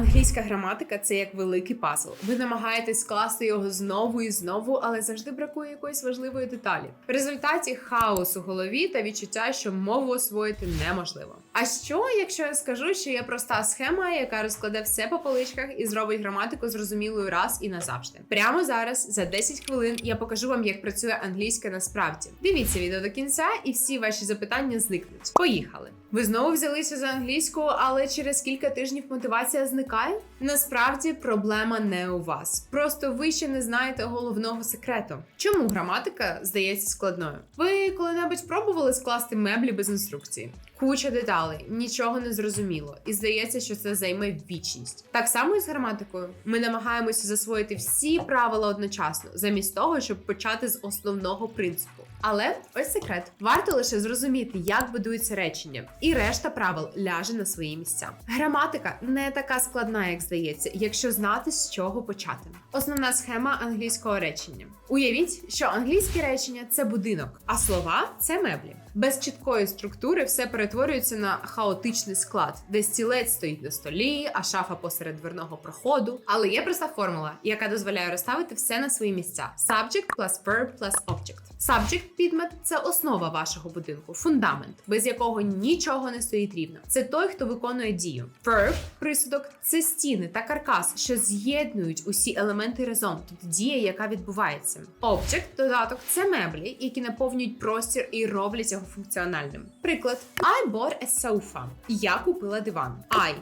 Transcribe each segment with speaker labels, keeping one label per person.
Speaker 1: Англійська граматика це як великий пазл. Ви намагаєтесь скласти його знову і знову, але завжди бракує якоїсь важливої деталі. В результаті хаос у голові та відчуття, що мову освоїти неможливо. А що, якщо я скажу, що є проста схема, яка розкладе все по поличках і зробить граматику зрозумілою раз і назавжди? Прямо зараз, за 10 хвилин, я покажу вам, як працює англійська насправді. Дивіться відео до кінця, і всі ваші запитання зникнуть. Поїхали! Ви знову взялися за англійську, але через кілька тижнів мотивація зникає? Насправді проблема не у вас. Просто ви ще не знаєте головного секрету. Чому граматика здається складною? Ви коли-небудь пробували скласти меблі без інструкції? Куча деталей, нічого не зрозуміло, і здається, що це займе вічність. Так само і з граматикою. Ми намагаємося засвоїти всі правила одночасно, замість того, щоб почати з основного принципу. Але ось секрет: варто лише зрозуміти, як будується речення, і решта правил ляже на свої місця. Граматика не така складна, як здається, якщо знати з чого почати. Основна схема англійського речення. Уявіть, що англійське речення це будинок, а слова це меблі. Без чіткої структури все перетворюється на хаотичний склад, де стілець стоїть на столі, а шафа посеред дверного проходу. Але є проста формула, яка дозволяє розставити все на свої місця: subject plus verb plus object. Subject підмет це основа вашого будинку, фундамент, без якого нічого не стоїть рівно. Це той, хто виконує дію. Verb присудок це стіни та каркас, що з'єднують усі елементи разом. Тут дія, яка відбувається. Object додаток це меблі, які наповнюють простір і роблять його функціональним. Приклад: I bought a sofa. Я купила диван. I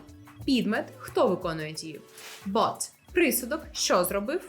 Speaker 1: підмет, хто виконує дію. Bought присудок, що зробив.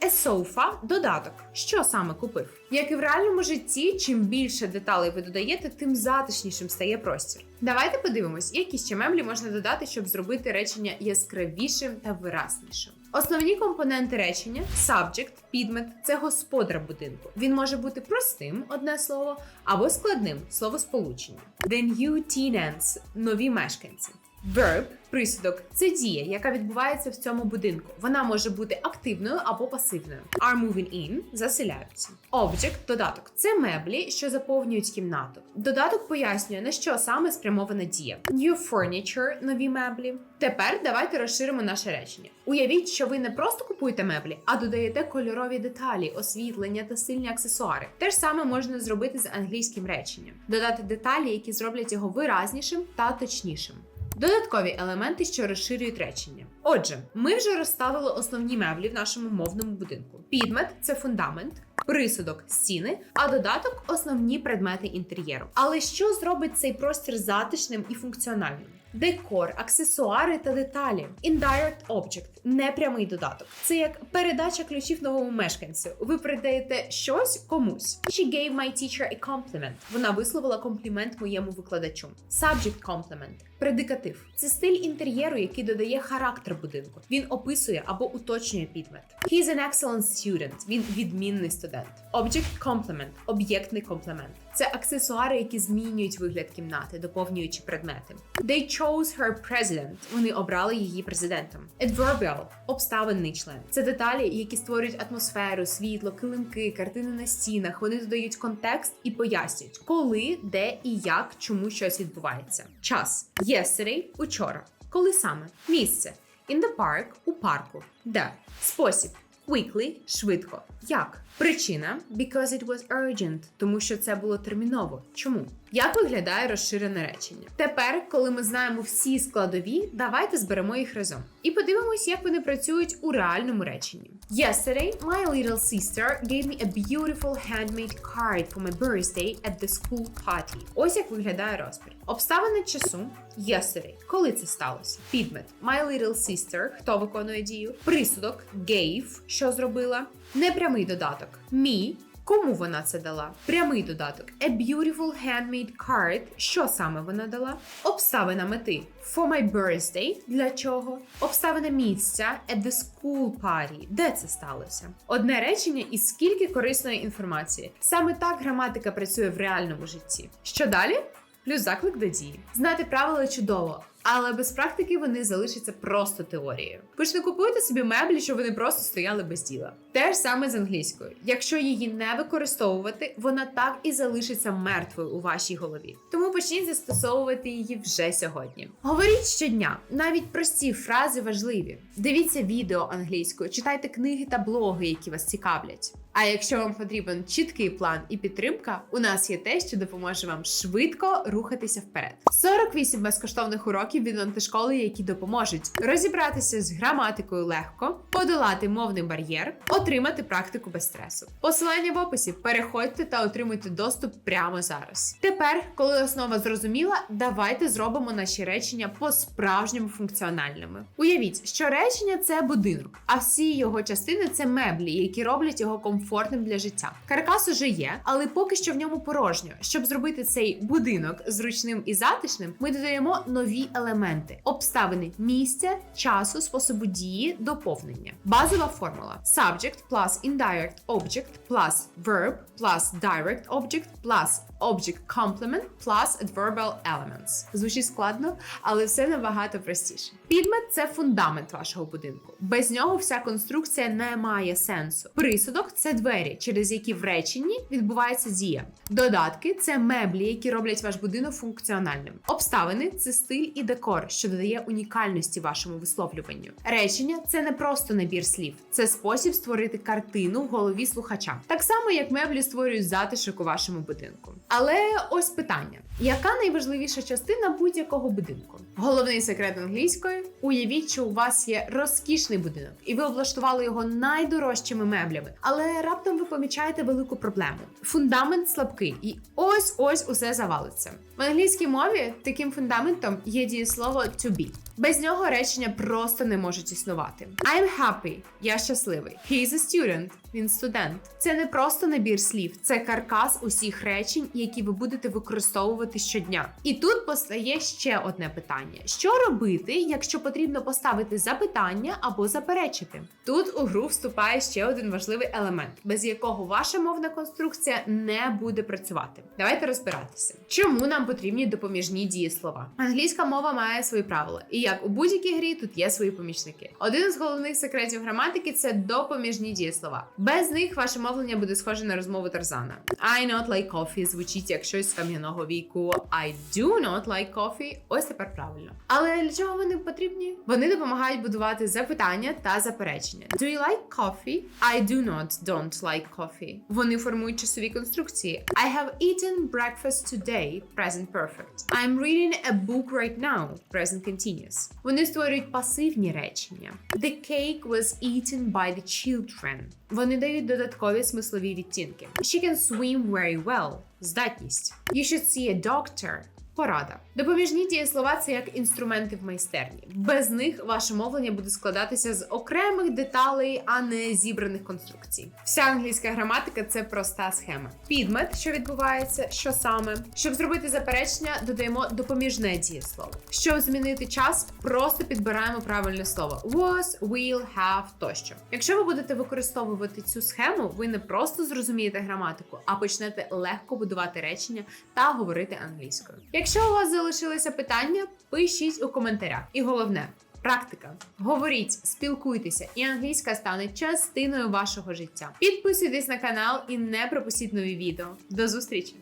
Speaker 1: Sofa – додаток. Що саме купив? Як і в реальному житті, чим більше деталей ви додаєте, тим затишнішим стає простір. Давайте подивимось, які ще меблі можна додати, щоб зробити речення яскравішим та виразнішим. Основні компоненти речення subject, підмет це господар будинку. Він може бути простим одне слово або складним словосполучення. The new tenants – нові мешканці. Verb присудок це дія, яка відбувається в цьому будинку. Вона може бути активною або пасивною. Are moving in заселяються. Object додаток це меблі, що заповнюють кімнату. Додаток пояснює, на що саме спрямована дія. New furniture – нові меблі. Тепер давайте розширимо наше речення. Уявіть, що ви не просто купуєте меблі, а додаєте кольорові деталі, освітлення та сильні аксесуари. Те ж саме можна зробити з англійським реченням: додати деталі, які зроблять його виразнішим та точнішим. Додаткові елементи, що розширюють речення. Отже, ми вже розставили основні меблі в нашому мовному будинку. Підмет це фундамент, присудок стіни, а додаток основні предмети інтер'єру. Але що зробить цей простір затишним і функціональним? Декор, аксесуари та деталі. Indirect object – непрямий додаток. Це як передача ключів новому мешканцю. Ви передаєте щось комусь. She gave my teacher a compliment. Вона висловила комплімент моєму викладачу. Subject compliment – предикатив. Це стиль інтер'єру, який додає характер будинку. Він описує або уточнює підмет. He's an excellent student. Він відмінний студент. Object complement – об'єктний комплемент. Це аксесуари, які змінюють вигляд кімнати, доповнюючи предмети. They chose her president. Вони обрали її президентом. Adverbial – обставинний член. Це деталі, які створюють атмосферу, світло, килимки, картини на стінах. Вони додають контекст і пояснюють, коли, де і як, чому щось відбувається. Час yesterday – учора. Коли саме місце in the park – у парку. Де спосіб quickly – швидко. Як причина because it was urgent, тому що це було терміново. Чому? Як виглядає розширене речення? Тепер, коли ми знаємо всі складові, давайте зберемо їх разом і подивимось, як вони працюють у реальному реченні. Yesterday, my little sister gave me a beautiful handmade card for my birthday at the school party. Ось як виглядає розпір. Обставини часу yesterday. Коли це сталося? Підмет my little sister, хто виконує дію, присудок gave, що зробила, непрямий додаток me, Кому вона це дала? Прямий додаток. A beautiful handmade card. Що саме вона дала? Обставина мети. For my birthday. Для чого? Обставина місця at the school party. Де це сталося? Одне речення і скільки корисної інформації. Саме так граматика працює в реальному житті. Що далі? Плюс заклик до дії. Знати правила чудово, але без практики вони залишаться просто теорією. Ви ж не купуєте собі меблі, щоб вони просто стояли без діла. Те ж саме з англійською. Якщо її не використовувати, вона так і залишиться мертвою у вашій голові. Тому почніть застосовувати її вже сьогодні. Говоріть щодня, навіть прості фрази важливі. Дивіться відео англійською, читайте книги та блоги, які вас цікавлять. А якщо вам потрібен чіткий план і підтримка, у нас є те, що допоможе вам швидко рухатися вперед. 48 безкоштовних уроків від антишколи, які допоможуть розібратися з граматикою легко, подолати мовний бар'єр, отримати практику без стресу. Посилання в описі. Переходьте та отримуйте доступ прямо зараз. Тепер, коли основа зрозуміла, давайте зробимо наші речення по-справжньому функціональними. Уявіть, що речення це будинок, а всі його частини це меблі, які роблять його комфортним для життя. Каркас уже є, але поки що в ньому порожньо. Щоб зробити цей будинок зручним і затишним, ми додаємо нові елементи: обставини місця, часу, способу дії, доповнення. Базова формула: subject plus indirect object plus verb plus direct object plus object complement plus adverbial elements. Звучить складно, але все набагато простіше. Підмет це фундамент вашого будинку. Без нього вся конструкція не має сенсу. Присудок це двері, через які в реченні відбувається дія. Додатки це меблі, які роблять ваш будинок функціональним. Обставини це стиль і декор, що додає унікальності вашому висловлюванню. Речення це не просто набір слів, це спосіб створити картину в голові слухача. Так само, як меблі створюють затишок у вашому будинку. Але ось питання: яка найважливіша частина будь-якого будинку? Головний секрет англійської: уявіть, що у вас є розкішний будинок, і ви облаштували його найдорожчими меблями. Але раптом ви помічаєте велику проблему: фундамент слабкий, і ось ось усе завалиться. В англійській мові таким фундаментом є дієслово to be. Без нього речення просто не можуть існувати. I'm happy. Я щасливий. He is a student. Він студент. Це не просто набір слів, це каркас усіх речень, які ви будете використовувати щодня. І тут постає ще одне питання: що робити, якщо потрібно поставити запитання або заперечити? Тут у гру вступає ще один важливий елемент, без якого ваша мовна конструкція не буде працювати. Давайте розбиратися, чому нам потрібні допоміжні дієслова. Англійська мова має свої правила, і як у будь-якій грі тут є свої помічники. Один з головних секретів граматики це допоміжні дієслова. Без них ваше мовлення буде схоже на розмову Тарзана. I not like coffee звучить як щось кам'яного віку. I do not like coffee. Ось тепер правильно. Але для чого вони потрібні? Вони допомагають будувати запитання та заперечення. Do you like coffee? I do not don't like coffee. Вони формують часові конструкції. I have eaten breakfast today. Present perfect. I'm reading a book right now. Present continuous. Вони створюють пасивні речення. The cake was eaten by the children. Вони дають додаткові смислові відтінки. She can swim very well. Здатність. You should see a doctor. Порада. Допоміжні дієслова це як інструменти в майстерні. Без них ваше мовлення буде складатися з окремих деталей, а не зібраних конструкцій. Вся англійська граматика це проста схема. Підмет, що відбувається, що саме. Щоб зробити заперечення, додаємо допоміжне дієслово. Щоб змінити час, просто підбираємо правильне слово: was, will, have тощо. Якщо ви будете використовувати цю схему, ви не просто зрозумієте граматику, а почнете легко будувати речення та говорити англійською. Якщо у вас залишилися питання, пишіть у коментарях. І головне. Практика. Говоріть, спілкуйтеся, і англійська стане частиною вашого життя. Підписуйтесь на канал і не пропустіть нові відео. До зустрічі!